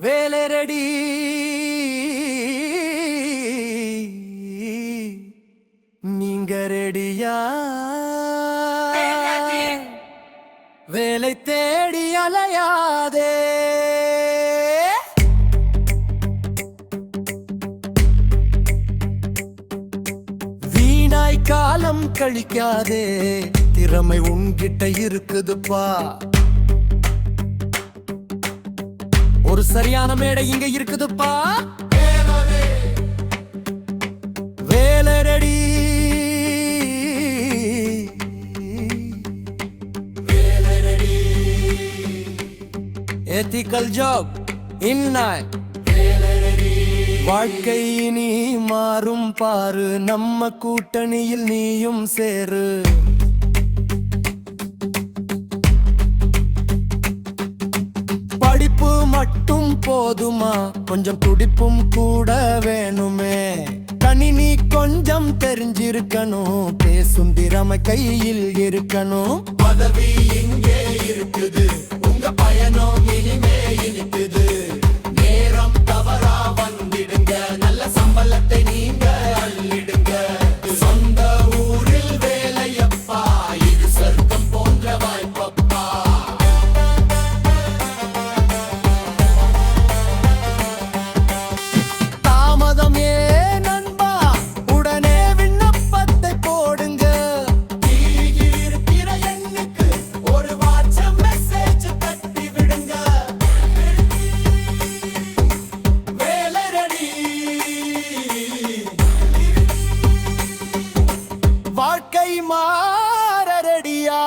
வேலரடி. நீங்க ரெடியா? வேலை தேடி அலையாதே. வீணாய் காலம் கழிக்காதே. திறமை உன்கிட்ட இருக்குதுப்பா. ஒரு சரியான மேடை இங்க இருக்குதுப்பா. வேலரடி. எத்திக்கல் ஜாப் இன்னாய் வாழ்க்கை நீ மாறும் பாரு நம்ம கூட்டணியில் நீயும் சேரு. போதுமா? கொஞ்சம் துடிப்பும் கூட வேணுமே. கணினி கொஞ்சம் தெரிஞ்சிருக்கணும். பேசும் திறமை கையில் இருக்கணும். பதவி இங்கே இருக்குது. உங்க பயணம் இனிமே இனிக்குது. வாழ்க்கை மாறடியா